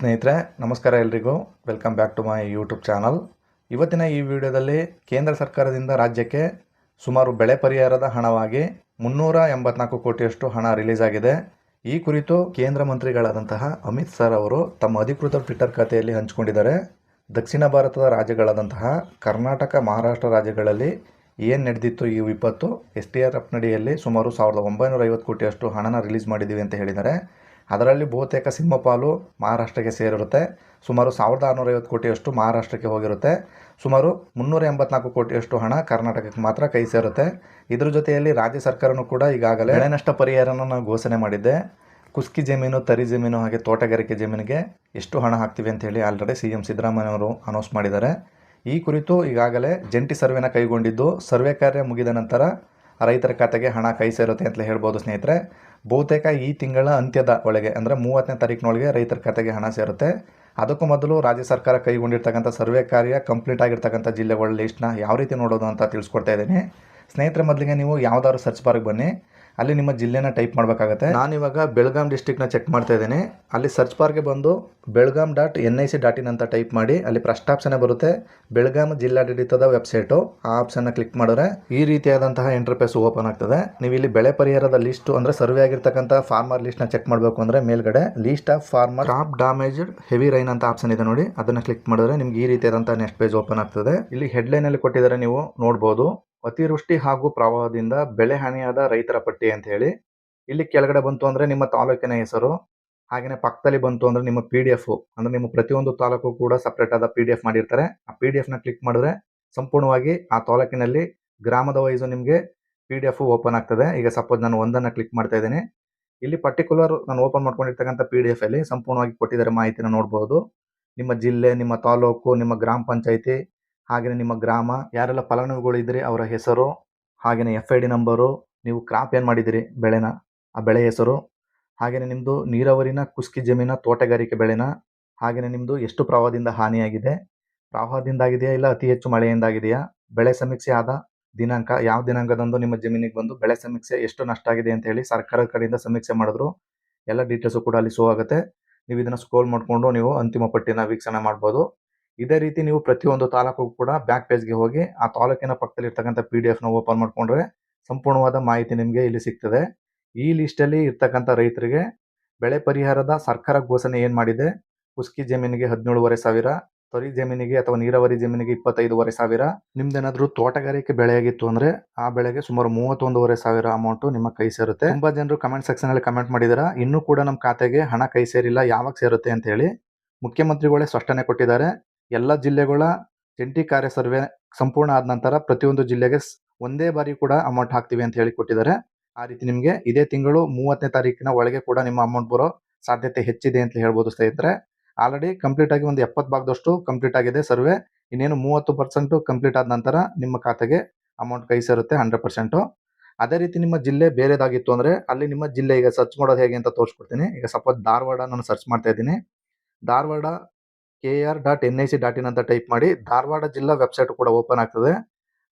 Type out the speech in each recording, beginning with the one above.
ಸ್ನೇಹಿತರೆ, ನಮಸ್ಕಾರ ಎಲ್ರಿಗೂ. Welcome back to my YouTube channel ಇವತ್ತಿನ ಈ ವಿಡಿಯೋದಲ್ಲಿ ಕೇಂದ್ರ ಸರ್ಕಾರದಿಂದ ರಾಜ್ಯಕ್ಕೆ ಸುಮಾರು ಬೆಳೆ ಪರಿಹಾರದ ಹಣವಾಗಿ ಮುನ್ನೂರ ಎಂಬತ್ನಾಲ್ಕು ಕೋಟಿಯಷ್ಟು ಹಣ ರಿಲೀಸ್ ಆಗಿದೆ. ಈ ಕುರಿತು ಕೇಂದ್ರ ಮಂತ್ರಿಗಳಾದಂತಹ ಅಮಿತ್ ಸರ್ ಅವರು ತಮ್ಮ ಅಧಿಕೃತ ಟ್ವಿಟರ್ ಖಾತೆಯಲ್ಲಿ ಹಂಚಿಕೊಂಡಿದ್ದಾರೆ. ದಕ್ಷಿಣ ಭಾರತದ ರಾಜ್ಯಗಳಾದಂತಹ ಕರ್ನಾಟಕ, ಮಹಾರಾಷ್ಟ್ರ ರಾಜ್ಯಗಳಲ್ಲಿ ಏನು ನಡೆದಿತ್ತು ಈ ವಿಪತ್ತು, ಎಸ್ ಟಿ ಆರ್ ಎಫ್ ನಡಿಯಲ್ಲಿ ಸುಮಾರು ಸಾವಿರದ ಒಂಬೈನೂರ ಐವತ್ತು ಕೋಟಿಯಷ್ಟು ಹಣನ ರಿಲೀಸ್ ಮಾಡಿದ್ದೀವಿ ಅಂತ ಹೇಳಿದ್ದಾರೆ. ಅದರಲ್ಲಿ ಬಹುತೇಕ ಸಿಂಹಪಾಲು ಮಹಾರಾಷ್ಟ್ರಕ್ಕೆ ಸೇರಿರುತ್ತೆ. ಸುಮಾರು ಸಾವಿರದ ಆರುನೂರೈವತ್ತು ಕೋಟಿಯಷ್ಟು ಮಹಾರಾಷ್ಟ್ರಕ್ಕೆ ಹೋಗಿರುತ್ತೆ. ಸುಮಾರು ಮುನ್ನೂರ ಎಂಬತ್ನಾಲ್ಕು ಕೋಟಿಯಷ್ಟು ಹಣ ಕರ್ನಾಟಕಕ್ಕೆ ಮಾತ್ರ ಕೈ ಸೇರುತ್ತೆ. ಇದ್ರ ಜೊತೆಯಲ್ಲಿ ರಾಜ್ಯ ಸರ್ಕಾರನೂ ಕೂಡ ಈಗಾಗಲೇ ಬೆಳೆ ನಷ್ಟ ಪರಿಹಾರನ ನಾವು ಘೋಷಣೆ ಮಾಡಿದ್ದೆ. ಕುಸ್ಕಿ ಜಮೀನು ತರಿ ಜಮೀನು ಹಾಗೆ ತೋಟಗಾರಿಕೆ ಜಮೀನಿಗೆ ಎಷ್ಟು ಹಣ ಹಾಕ್ತೀವಿ ಅಂತ ಹೇಳಿ ಆಲ್ರೆಡಿ ಸಿ ಎಂ ಸಿದ್ದರಾಮಯ್ಯ ಅವರು ಅನೌನ್ಸ್ ಮಾಡಿದ್ದಾರೆ. ಈ ಕುರಿತು ಈಗಾಗಲೇ ಜಂಟಿ ಸರ್ವೆನ ಕೈಗೊಂಡಿದ್ದು ಸರ್ವೆ ಕಾರ್ಯ ಮುಗಿದ ನಂತರ ರೈತರ ಖಾತೆಗೆ ಹಣ ಕೈ ಸೇರುತ್ತೆ ಅಂತಲೇ ಹೇಳ್ಬೋದು ಸ್ನೇಹಿತರೆ. ಬಹುತೇಕ ಈ ತಿಂಗಳ ಅಂತ್ಯದ ಒಳಗೆ, ಅಂದರೆ ಮೂವತ್ತನೇ ತಾರೀಕಿನೊಳಗೆ ರೈತರ ಖಾತೆಗೆ ಹಣ ಸೇರುತ್ತೆ. ಅದಕ್ಕೂ ಮೊದಲು ರಾಜ್ಯ ಸರ್ಕಾರ ಕೈಗೊಂಡಿರ್ತಕ್ಕಂಥ ಸರ್ವೆ ಕಾರ್ಯ ಕಂಪ್ಲೀಟ್ ಆಗಿರ್ತಕ್ಕಂಥ ಜಿಲ್ಲೆಗಳ ಲಿಸ್ಟ್ನ ಯಾವ ರೀತಿ ನೋಡೋದು ಅಂತ ತಿಳಿಸ್ಕೊಡ್ತಾ ಇದ್ದೀನಿ. ಸ್ನೇಹಿತರ, ಮೊದಲಿಗೆ ನೀವು ಯಾವ್ದಾದ್ರು ಸರ್ಚ್ ಬಾರ್ಗೆ ಬನ್ನಿ. ಅಲ್ಲಿ ನಿಮ್ಮ ಜಿಲ್ಲೆನ ಟೈಪ್ ಮಾಡಬೇಕಾಗತ್ತೆ. ನಾನಿವಾಗ ಬೆಳಗಾಂ ಡಿಸ್ಟಿಕ್ನ ಚೆಕ್ ಮಾಡ್ತಾ ಇದ್ದೀನಿ. ಅಲ್ಲಿ ಸರ್ಚ್ ಬಾರ್ಗೆ ಬಂದು Belgaum dot N I C dot in ಅಂತ ಟೈಪ್ ಮಾಡಿ ಅಲ್ಲಿ ಫಸ್ಟ್ ಆಪ್ಷನ್ನೇ ಬರುತ್ತೆ. ಬೆಳಗಾಂ ಜಿಲ್ಲಾಡಳಿತದ ವೆಬ್ಸೈಟು ಆ ಆಪ್ಷನ್ನ ಕ್ಲಿಕ್ ಮಾಡಿದ್ರೆ ಈ ರೀತಿಯಾದಂತಹ ಇಂಟರ್ಫೇಸ್ ಓಪನ್ ಆಗ್ತದೆ. ನೀವು ಇಲ್ಲಿ ಬೆಳೆ ಪರಿಹಾರದ ಲಿಸ್ಟ್ ಅಂದ್ರೆ ಸರ್ವೆ ಆಗಿರ್ತಕ್ಕಂಥ ಫಾರ್ಮರ್ ಲಿಸ್ಟ್ನ ಚೆಕ್ ಮಾಡಬೇಕು ಅಂದ್ರೆ ಮೇಲ್ಗಡೆ list of farmer crop damaged heavy rain ಅಂತ ಆಪ್ಷನ್ ಇದೆ ನೋಡಿ. ಅದನ್ನ ಕ್ಲಿಕ್ ಮಾಡಿದ್ರೆ ನಿಮ್ಗೆ ಈ ರೀತಿಯಾದಂತಹ ನೆಕ್ಸ್ಟ್ ಪೇಜ್ ಓಪನ್ ಆಗ್ತದೆ. ಇಲ್ಲಿ ಹೆಡ್ಲೈನ್ ಅಲ್ಲಿ ಕೊಟ್ಟಿದ್ದಾರೆ ನೀವು ನೋಡ್ಬೋದು. ಅತಿವೃಷ್ಟಿ ಹಾಗೂ ಪ್ರವಾಹದಿಂದ ಬೆಳೆ ಹಾನಿಯಾದ ರೈತರ ಪಟ್ಟಿ ಅಂತ ಹೇಳಿ, ಇಲ್ಲಿ ಕೆಳಗಡೆ ಬಂತು ಅಂದ್ರೆ ನಿಮ್ಮ ತಾಲೂಕಿನ ಹೆಸರು ಹಾಗೆಯೇ ಪಕ್ಕದಲ್ಲಿ ಬಂತು ಅಂದ್ರೆ ನಿಮ್ಮ ಪಿ ಡಿ ಎಫ್ ಅಂದ್ರೆ ನಿಮ್ಮ ಪ್ರತಿಯೊಂದು ತಾಲೂಕು ಕೂಡ ಸಪ್ರೇಟ್ ಆದ ಪಿ ಡಿ ಎಫ್ ಮಾಡಿರ್ತಾರೆ. ಆ ಪಿ ಡಿ ಎಫ್ನ ಕ್ಲಿಕ್ ಮಾಡಿದ್ರೆ ಸಂಪೂರ್ಣವಾಗಿ ಆ ತಾಲೂಕಿನಲ್ಲಿ ಗ್ರಾಮದ ವೈಸು ನಿಮಗೆ ಪಿ ಡಿ ಎಫ್ ಓಪನ್ ಆಗ್ತದೆ. ಈಗ ಸಪೋಸ್ ನಾನು ಒಂದನ್ನ ಕ್ಲಿಕ್ ಮಾಡ್ತಾ ಇದ್ದೀನಿ. ಇಲ್ಲಿ ಪರ್ಟಿಕ್ಯುಲರ್ ನಾನು ಓಪನ್ ಮಾಡ್ಕೊಂಡಿರ್ತಕ್ಕಂಥ ಪಿ ಡಿ ಎಫ್ ಅಲ್ಲಿ ಸಂಪೂರ್ಣವಾಗಿ ಕೊಟ್ಟಿದ್ದಾರೆ ಮಾಹಿತಿನ ನೋಡಬಹುದು ನಿಮ್ಮ ಜಿಲ್ಲೆ, ನಿಮ್ಮ ತಾಲೂಕು, ನಿಮ್ಮ ಗ್ರಾಮ ಪಂಚಾಯಿತಿ ಹಾಗೆಯೇ ನಿಮ್ಮ ಗ್ರಾಮ, ಯಾರೆಲ್ಲ ಫಲಾನುಭವಿಗಳು ಇದ್ದರೆ ಅವರ ಹೆಸರು ಹಾಗೆಯೇ ಎಫ್ ಐ ಡಿ ನಂಬರು ನೀವು ಕ್ರಾಪ್ ಏನು ಮಾಡಿದಿರಿ ಬೆಳೆನ, ಆ ಬೆಳೆ ಹೆಸರು ಹಾಗೆಯೇ ನಿಮ್ಮದು ನೀರಾವರಿನ, ಕುಸ್ಕಿ ಜಮೀನ, ತೋಟಗಾರಿಕೆ ಬೆಳೆನ ಹಾಗೆಯೇ ನಿಮ್ಮದು ಎಷ್ಟು ಪ್ರವಾಹದಿಂದ ಹಾನಿಯಾಗಿದೆ, ಪ್ರವಾಹದಿಂದಾಗಿದೆಯಾ ಇಲ್ಲ ಅತಿ ಹೆಚ್ಚು ಮಳೆಯಿಂದಾಗಿದೆಯಾ, ಬೆಳೆ ಸಮೀಕ್ಷೆ ಆದ ದಿನಾಂಕ, ಯಾವ ದಿನಾಂಕದಂದು ನಿಮ್ಮ ಜಮೀನಿಗೆ ಬಂದು ಬೆಳೆ ಸಮೀಕ್ಷೆ ಎಷ್ಟು ನಷ್ಟ ಆಗಿದೆ ಅಂತ ಹೇಳಿ ಸರ್ಕಾರದ ಕಡೆಯಿಂದ ಸಮೀಕ್ಷೆ ಮಾಡಿದ್ರು, ಎಲ್ಲ ಡೀಟೇಲ್ಸು ಕೂಡ ಅಲ್ಲಿ ಶೋ ಆಗುತ್ತೆ, ನೀವು ಇದನ್ನು ಸ್ಕ್ರೋಲ್ ಮಾಡಿಕೊಂಡು ನೀವು ಅಂತಿಮ ಪಟ್ಟಿನ ವೀಕ್ಷಣೆ ಮಾಡ್ಬೋದು. ಇದೇ ರೀತಿ ನೀವು ಪ್ರತಿಯೊಂದು ತಾಲೂಕು ಕೂಡ ಬ್ಯಾಕ್ ಪೇಜ್ಗೆ ಹೋಗಿ ಆ ತಾಲೂಕಿನ ಪಕ್ಕದಲ್ಲಿ ಇರ್ತಕ್ಕಂಥ ಪಿ ಡಿ ಎಫ್ನ ಓಪನ್ ಮಾಡ್ಕೊಂಡ್ರೆ ಸಂಪೂರ್ಣವಾದ ಮಾಹಿತಿ ನಿಮಗೆ ಇಲ್ಲಿ ಸಿಗ್ತದೆ. ಈ ಲಿಸ್ಟಲ್ಲಿ ಇರ್ತಕ್ಕಂಥ ರೈತರಿಗೆ ಬೆಳೆ ಪರಿಹಾರದ ಸರ್ಕಾರ ಘೋಷಣೆ ಏನು ಮಾಡಿದೆ? ಕುಸ್ಕಿ ಜಮೀನಿಗೆ ಹದಿನೇಳುವರೆ ಸಾವಿರ, ತೊರಿ ಜಮೀನಿಗೆ ಅಥವಾ ನೀರಾವರಿ ಜಮೀನಿಗೆ ಇಪ್ಪತ್ತೈದುವರೆ ಸಾವಿರ, ನಿಮ್ದೇನಾದ್ರೂ ತೋಟಗಾರಿಕೆ ಬೆಳೆಯಾಗಿತ್ತು ಅಂದ್ರೆ ಆ ಬೆಳೆಗೆ ಸುಮಾರು ಮೂವತ್ತೊಂದೂವರೆ ಸಾವಿರ ಅಮೌಂಟ್ ನಿಮ್ಮ ಕೈ ಸೇರುತ್ತೆ. ತುಂಬಾ ಜನರು ಕಮೆಂಟ್ ಸೆಕ್ಷನ್ ಅಲ್ಲಿ ಕಮೆಂಟ್ ಮಾಡಿದಾರ? ಇನ್ನೂ ಕೂಡ ನಮ್ಮ ಖಾತೆಗೆ ಹಣ ಕೈ ಸೇರಿಲ್ಲ, ಯಾವಾಗ ಸೇರುತ್ತೆ ಅಂತ ಹೇಳಿ ಮುಖ್ಯಮಂತ್ರಿಗಳೇ ಸ್ಪಷ್ಟನೆ ಕೊಟ್ಟಿದ್ದಾರೆ. ಎಲ್ಲ ಜಿಲ್ಲೆಗಳ ಜಂಟಿ ಕಾರ್ಯ ಸರ್ವೆ ಸಂಪೂರ್ಣ ಆದ ನಂತರ ಪ್ರತಿಯೊಂದು ಜಿಲ್ಲೆಗೆ ಒಂದೇ ಬಾರಿ ಕೂಡ ಅಮೌಂಟ್ ಹಾಕ್ತೀವಿ ಅಂತ ಹೇಳಿ ಕೊಟ್ಟಿದ್ದಾರೆ. ಆ ರೀತಿ ನಿಮಗೆ ಇದೇ ತಿಂಗಳು ಮೂವತ್ತನೇ ತಾರೀಕಿನ ಒಳಗೆ ಕೂಡ ನಿಮ್ಮ ಅಮೌಂಟ್ ಬರೋ ಸಾಧ್ಯತೆ ಹೆಚ್ಚಿದೆ ಅಂತ ಹೇಳ್ಬೋದು ಸ್ನೇಹಿತರೆ. ಆಲ್ರೆಡಿ ಕಂಪ್ಲೀಟ್ ಆಗಿ ಒಂದು ಎಪ್ಪತ್ತು ಭಾಗದಷ್ಟು ಕಂಪ್ಲೀಟ್ ಆಗಿದೆ ಸರ್ವೆ. ಇನ್ನೇನು ಮೂವತ್ತು ಪರ್ಸೆಂಟು ಕಂಪ್ಲೀಟ್ ಆದ ನಂತರ ನಿಮ್ಮ ಖಾತೆಗೆ ಅಮೌಂಟ್ ಕೈ ಸೇರುತ್ತೆ ಹಂಡ್ರೆಡ್ ಪರ್ಸೆಂಟು ಅದೇ ರೀತಿ ನಿಮ್ಮ ಜಿಲ್ಲೆ ಬೇರೆದಾಗಿತ್ತು ಅಂದರೆ ಅಲ್ಲಿ ನಿಮ್ಮ ಜಿಲ್ಲೆ ಈಗ ಸರ್ಚ್ ಮಾಡೋದು ಹೇಗೆ ಅಂತ ತೋರಿಸ್ಕೊಡ್ತೀನಿ. ಈಗ ಸಪೋಸ್ ಧಾರವಾಡ ನಾನು ಸರ್ಚ್ ಮಾಡ್ತಾ ಇದ್ದೀನಿ. Dharwad K R dot N I C dot in ಅಂತ ಟೈಪ್ ಮಾಡಿ ಧಾರವಾಡ ಜಿಲ್ಲಾ ವೆಬ್ಸೈಟ್ ಕೂಡ ಓಪನ್ ಆಗ್ತದೆ.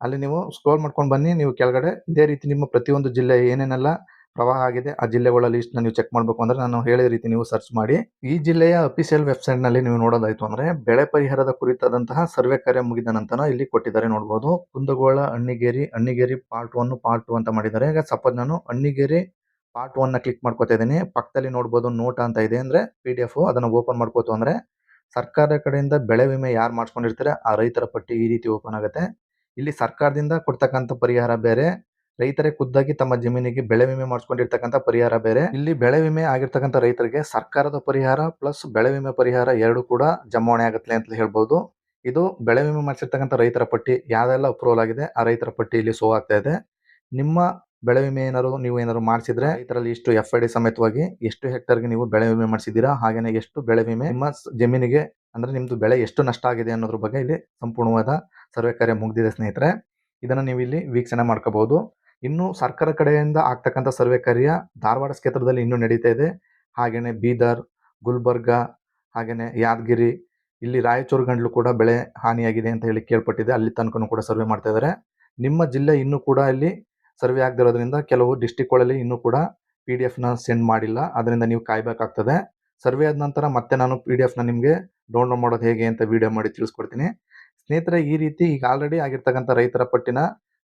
ಅಲ್ಲಿ ನೀವು ಸ್ಕ್ರೋಲ್ ಮಾಡ್ಕೊಂಡು ಬನ್ನಿ, ನೀವು ಕೆಳಗಡೆ ಇದೇ ರೀತಿ ನಿಮ್ಮ ಪ್ರತಿಯೊಂದು ಜಿಲ್ಲೆ ಏನೇನೆಲ್ಲ ಪ್ರವಾಹ ಆಗಿದೆ, ಆ ಜಿಲ್ಲೆಗಳ ಲಿಸ್ಟ್ ನೀವು ಚೆಕ್ ಮಾಡಬೇಕು ಅಂದ್ರೆ ನಾನು ಹೇಳಿದ ರೀತಿ ನೀವು ಸರ್ಚ್ ಮಾಡಿ. ಈ ಜಿಲ್ಲೆಯ ಅಫಿಷಿಯಲ್ ವೆಬ್ಸೈಟ್ನಲ್ಲಿ ನೀವು ನೋಡೋದಾಯ್ತು ಅಂದ್ರೆ ಬೆಳೆ ಪರಿಹಾರದ ಕುರಿತಾದಂತಹ ಸರ್ವೆ ಕಾರ್ಯ ಮುಗಿದ ನಂತರ ಇಲ್ಲಿ ಕೊಟ್ಟಿದ್ದಾರೆ ನೋಡಬಹುದು Kundgol, Annigeri Annigeri part one part two ಅಂತ ಮಾಡಿದ್ದಾರೆ. ಈಗ ಸಪೋಸ್ ನಾನು ಅಣ್ಣಿಗೇರಿ ಪಾರ್ಟ್ ಒನ್ನ ಕ್ಲಿಕ್ ಮಾಡ್ಕೋತಾ ಇದ್ದೀನಿ. ಪಕ್ಕದಲ್ಲಿ ನೋಡಬಹುದು ನೋಟ ಅಂತ ಇದೆ ಅಂದ್ರೆ ಪಿ ಡಿ ಎಫ್ ಅದನ್ನ ಓಪನ್ ಮಾಡ್ಕೋತು ಅಂದ್ರೆ ಸರ್ಕಾರದ ಕಡೆಯಿಂದ ಬೆಳೆ ವಿಮೆ ಯಾರು ಮಾಡಿಸ್ಕೊಂಡಿರ್ತಾರೆ, ಆ ರೈತರ ಪಟ್ಟಿ ಈ ರೀತಿ ಓಪನ್ ಆಗುತ್ತೆ. ಇಲ್ಲಿ ಸರ್ಕಾರದಿಂದ ಕೊಡ್ತಕ್ಕಂಥ ಪರಿಹಾರ ಬೇರೆ, ರೈತರೇ ಖುದ್ದಾಗಿ ತಮ್ಮ ಜಮೀನಿಗೆ ಬೆಳೆ ವಿಮೆ ಮಾಡಿಸ್ಕೊಂಡಿರ್ತಕ್ಕಂಥ ಪರಿಹಾರ ಬೇರೆ. ಇಲ್ಲಿ ಬೆಳೆ ವಿಮೆ ಆಗಿರ್ತಕ್ಕಂಥ ರೈತರಿಗೆ ಸರ್ಕಾರದ ಪರಿಹಾರ ಪ್ಲಸ್ ಬೆಳೆ ವಿಮೆ ಪರಿಹಾರ ಎರಡು ಕೂಡ ಜಮಾವಣೆ ಆಗುತ್ತೆ ಅಂತ ಹೇಳ್ಬೋದು. ಇದು ಬೆಳೆ ವಿಮೆ ಮಾಡಿಸಿರ್ತಕ್ಕಂಥ ರೈತರ ಪಟ್ಟಿ ಯಾವೆಲ್ಲ ಅಪ್ರೂವಲ್ ಆಗಿದೆ, ಆ ರೈತರ ಪಟ್ಟಿ ಇಲ್ಲಿ ಸೋ ಆಗ್ತಾ ಇದೆ. ನಿಮ್ಮ ಬೆಳೆ ವಿಮೆ ಏನಾದ್ರು ನೀವು ಏನಾದ್ರು ಮಾಡಿಸಿದ್ರೆ ಇದರಲ್ಲಿ ಇಷ್ಟು ಎಫ್ ಐ ಡಿ ಸಮೇತವಾಗಿ ಎಷ್ಟು ಹೆಕ್ಟರ್ಗೆ ನೀವು ಬೆಳೆ ವಿಮೆ ಮಾಡಿಸಿದ್ದೀರಾ? ಹಾಗೆಯೇ ಎಷ್ಟು ಬೆಳೆ ವಿಮೆ ನಿಮ್ಮ ಜಮೀನಿಗೆ ಅಂದ್ರೆ ನಿಮ್ಮದು ಬೆಳೆ ಎಷ್ಟು ನಷ್ಟ ಆಗಿದೆ ಅನ್ನೋದ್ರ ಬಗ್ಗೆ ಇಲ್ಲಿ ಸಂಪೂರ್ಣವಾದ ಸರ್ವೆ ಕಾರ್ಯ ಮುಗಿದಿದೆ ಸ್ನೇಹಿತರೆ. ಇದನ್ನ ನೀವು ಇಲ್ಲಿ ವೀಕ್ಷಣೆ ಮಾಡ್ಕೋಬಹುದು. ಇನ್ನು ಸರ್ಕಾರ ಕಡೆಯಿಂದ ಆಗ್ತಕ್ಕಂಥ ಸರ್ವೆ ಕಾರ್ಯ ಧಾರವಾಡ ಕ್ಷೇತ್ರದಲ್ಲಿ ಇನ್ನೂ ನಡೀತಾ ಇದೆ. ಹಾಗೆಯೇ ಬೀದರ್, ಗುಲ್ಬರ್ಗ, ಹಾಗೇನೆ ಯಾದಗಿರಿ, ಇಲ್ಲಿ ರಾಯಚೂರು ಗಂಡ್ಲು ಕೂಡ ಬೆಳೆ ಹಾನಿಯಾಗಿದೆ ಅಂತ ಹೇಳಿ ಕೇಳ್ಪಟ್ಟಿದೆ. ಅಲ್ಲಿ ತನಕನೂ ಕೂಡ ಸರ್ವೆ ಮಾಡ್ತಾ ಇದ್ದಾರೆ. ನಿಮ್ಮ ಜಿಲ್ಲೆ ಇನ್ನೂ ಕೂಡ ಇಲ್ಲಿ ಸರ್ವೆ ಆಗದಿರೋದ್ರಿಂದ ಕೆಲವು ಡಿಸ್ಟಿಕ್ಗಳಲ್ಲಿ ಇನ್ನೂ ಕೂಡ ಪಿ ಡಿ ಎಫ್ನ ಸೆಂಡ್ ಮಾಡಿಲ್ಲ. ಅದರಿಂದ ನೀವು ಕಾಯಬೇಕಾಗ್ತದೆ ಸರ್ವೆ ಆದ ನಂತರ ಮತ್ತೆ ನಾನು ಪಿ ಡಿ ಎಫ್ನ ನಿಮಗೆ ಡೌನ್ಲೋಡ್ ಮಾಡೋದು ಹೇಗೆ ಅಂತ ವಿಡಿಯೋ ಮಾಡಿ ತಿಳಿಸ್ಕೊಡ್ತೀನಿ. ಸ್ನೇಹಿತರೆ, ಈ ರೀತಿ ಈಗ ಆಲ್ರೆಡಿ ಆಗಿರ್ತಕ್ಕಂಥ ರೈತರ ಪಟ್ಟಿನ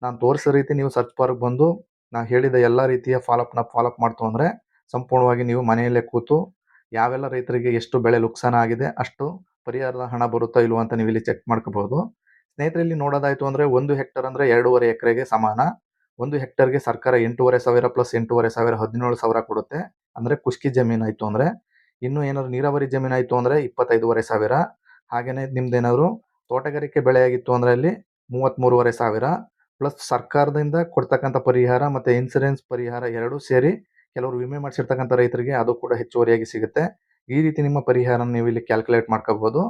ನಾನು ತೋರಿಸೋ ರೀತಿ ನೀವು ಸರ್ಚ್ ಬಾರ್ಗೆ ಬಂದು ನಾನು ಹೇಳಿದ ಎಲ್ಲ ರೀತಿಯ ಫಾಲೋಅಪ್ನ ಫಾಲೋಅಪ್ ಮಾಡ್ತು ಅಂದರೆ ಸಂಪೂರ್ಣವಾಗಿ ನೀವು ಮನೆಯಲ್ಲೇ ಕೂತು ಯಾವೆಲ್ಲ ರೈತರಿಗೆ ಎಷ್ಟು ಬೆಳೆ ನುಕ್ಸಾನ ಆಗಿದೆ, ಅಷ್ಟು ಪರಿಹಾರದ ಹಣ ಬರುತ್ತಾ ಇಲ್ವೋ ಅಂತ ನೀವು ಇಲ್ಲಿ ಚೆಕ್ ಮಾಡ್ಕೋಬಹುದು ಸ್ನೇಹಿತರೆ, ಇಲ್ಲಿ ನೋಡೋದಾಯ್ತು ಅಂದರೆ ಒಂದು ಹೆಕ್ಟರ್ ಅಂದರೆ ಎರಡೂವರೆ ಎಕರೆಗೆ ಸಮಾನ. ಒಂದು ಹೆಕ್ಟರ್ಗೆ ಸರ್ಕಾರ ಎಂಟೂವರೆ ಸಾವಿರ ಪ್ಲಸ್ ಎಂಟೂವರೆ ಸಾವಿರ ಹದಿನೇಳು ಸಾವಿರ ಕೊಡುತ್ತೆ. ಅಂದರೆ ಕುಷ್ಕಿ ಜಮೀನು ಆಯಿತು ಅಂದರೆ. ಇನ್ನು ಏನಾದ್ರು ನೀರಾವರಿ ಜಮೀನು ಆಯಿತು ಅಂದರೆ ಇಪ್ಪತ್ತೈದೂವರೆ ಸಾವಿರ. ಹಾಗೆಯೇ ನಿಮ್ದೇನಾದ್ರು ತೋಟಗಾರಿಕೆ ಬೆಳೆಯಾಗಿತ್ತು ಅಂದರೆ ಅಲ್ಲಿ ಮೂವತ್ತ್ಮೂರುವರೆ ಸಾವಿರ. ಪ್ಲಸ್ ಸರ್ಕಾರದಿಂದ ಕೊಡ್ತಕ್ಕಂಥ ಪರಿಹಾರ ಮತ್ತು ಇನ್ಸೂರೆನ್ಸ್ ಪರಿಹಾರ ಎರಡೂ ಸೇರಿ ಕೆಲವರು ವಿಮೆ ಮಾಡಿಸಿರ್ತಕ್ಕಂಥ ರೈತರಿಗೆ ಅದು ಕೂಡ ಹೆಚ್ಚುವರಿಯಾಗಿ ಸಿಗುತ್ತೆ. ಈ ರೀತಿ ನಿಮ್ಮ ಪರಿಹಾರ ನೀವು ಇಲ್ಲಿ ಕ್ಯಾಲ್ಕುಲೇಟ್ ಮಾಡ್ಕೋಬಹುದು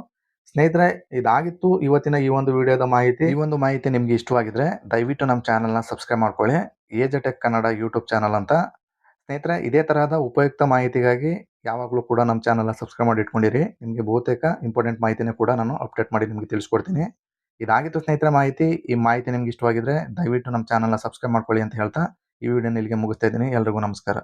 ಸ್ನೇಹಿತರೆ, ಇದಾಗಿತ್ತು ಇವತ್ತಿನ ಈ ಒಂದು ವಿಡಿಯೋದ ಮಾಹಿತಿ. ಈ ಒಂದು ಮಾಹಿತಿ ನಿಮ್ಗೆ ಇಷ್ಟವಾಗಿದ್ರೆ ದಯವಿಟ್ಟು ನಮ್ಮ ಚಾನಲ್ನ ಸಬ್ಸ್ಕ್ರೈಬ್ ಮಾಡ್ಕೊಳ್ಳಿ. ಏಜ್ ಕನ್ನಡ ಯೂಟ್ಯೂಬ್ ಚಾನಲ್ ಅಂತ. ಸ್ನೇಹಿತರೆ, ಇದೇ ತರಹದ ಉಪಯುಕ್ತ ಮಾಹಿತಿಗಾಗಿ ಯಾವಾಗಲೂ ಕೂಡ ನಮ್ಮ ಚಾನಲ್ನ ಸಬ್ಸ್ಕ್ರೈಬ್ ಮಾಡಿ ಇಟ್ಕೊಂಡಿರಿ. ನಿಮಗೆ ಬಹುತೇಕ ಇಂಪಾರ್ಟೆಂಟ್ ಮಾಹಿತಿನೇ ಕೂಡ ನಾನು ಅಪ್ಡೇಟ್ ಮಾಡಿ ನಿಮಗೆ ತಿಳಿಸ್ಕೊಡ್ತೀನಿ. ಇದಾಗಿತ್ತು ಸ್ನೇಹಿತರ ಮಾಹಿತಿ. ಈ ಮಾಹಿತಿ ನಿಮ್ಗೆ ಇಷ್ಟವಾಗಿದ್ರೆ ದಯವಿಟ್ಟು ನಮ್ಮ ಚಾನಲ್ನ ಸಬ್ಸ್ಕ್ರೈಬ್ ಮಾಡ್ಕೊಳ್ಳಿ ಅಂತ ಹೇಳ್ತಾ ಈ ವಿಡಿಯೋನ ಇಲ್ಲಿಗೆ ಮುಗಿಸ್ತಾ ಇದ್ದೀನಿ. ಎಲ್ರಿಗೂ ನಮಸ್ಕಾರ.